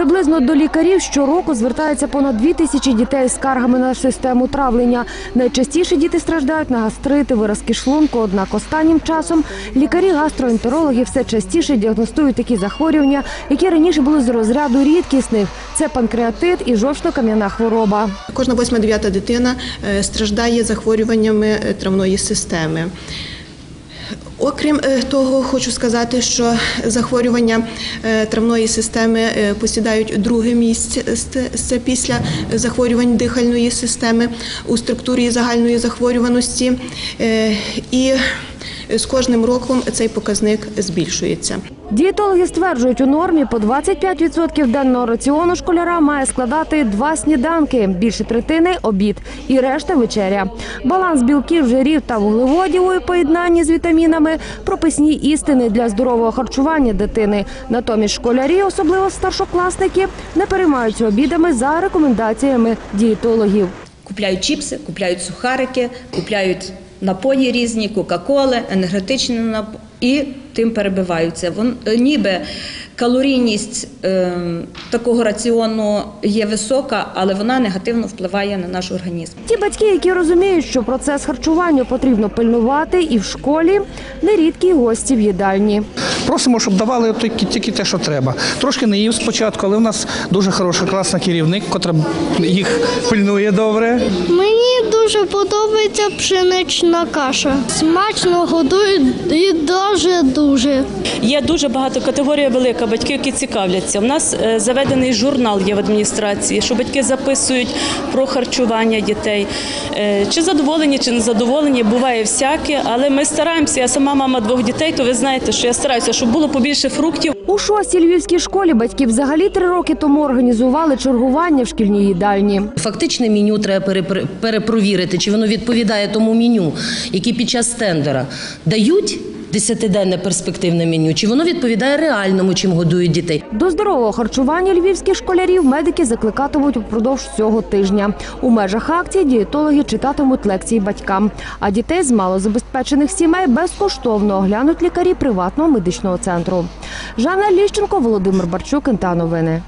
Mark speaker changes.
Speaker 1: Приблизно до лікарів щороку звертається понад дві тисячі дітей з скаргами на систему травлення. Найчастіше діти страждають на гастрити, виразки шлунку. Однак останнім часом лікарі-гастроентерологи все частіше діагностують такі захворювання, які раніше були з розряду рідкісних. Це панкреатит і жовчно-кам'яна хвороба.
Speaker 2: Кожна восьма-дев'ята дитина е, страждає захворюваннями е, травної системи. Окрім е, того, хочу сказати, що захворювання е, травної системи е, посідають друге місце після захворювань дихальної системи у структурі загальної захворюваності. І з кожним роком цей показник збільшується.
Speaker 1: Дієтологи стверджують, у нормі по 25% денного раціону школяра має складати два сніданки, більше третини – обід і решта – вечеря. Баланс білків, жирів та вуглеводів у поєднанні з вітамінами – прописні істини для здорового харчування дитини. Натомість школярі, особливо старшокласники, не переймаються обідами за рекомендаціями дієтологів.
Speaker 3: Купляють чіпси, купляють сухарики, купляють напої різні, кока-коли, енергетичні напої і тим перебиваються. Вон е, ніби калорійність е, такого раціону є висока, але вона негативно впливає на наш організм.
Speaker 1: Ті батьки, які розуміють, що процес харчування потрібно пильнувати і в школі, нерідкі гості в їдальні.
Speaker 4: Просимо, щоб давали тільки, тільки те, що треба. Трошки не їв спочатку, але в нас дуже хороша класна керівник, котра їх пильнує добре.
Speaker 5: Мені дуже подобається пшенична каша. Смачно годують і дуже дуже.
Speaker 6: Є дуже багато категорія велика батьків, які цікавляться. У нас е, заведений журнал є в адміністрації, що батьки записують про харчування дітей. Е, Чи задоволені, чи не задоволені, буває всяке, але ми стараємося. Я сама мама двох дітей, то ви знаєте, що я стараюся, щоб було побільше фруктів.
Speaker 1: У шостій львівській школі батьки взагалі три роки тому організували чергування в шкільній їдальні.
Speaker 7: Фактичне меню треба перепро- перепровірити, чи воно відповідає тому меню, яке під час тендера дають десятиденне перспективне меню, чи воно відповідає реальному, чим годують дітей.
Speaker 1: До здорового харчування львівських школярів медики закликатимуть упродовж цього тижня. У межах акції дієтологи читатимуть лекції батькам, а дітей з малозабезпечених сімей безкоштовно оглянуть лікарі приватного медичного центру. Жанна Ліщенко, Володимир Барчук, НТА Новини.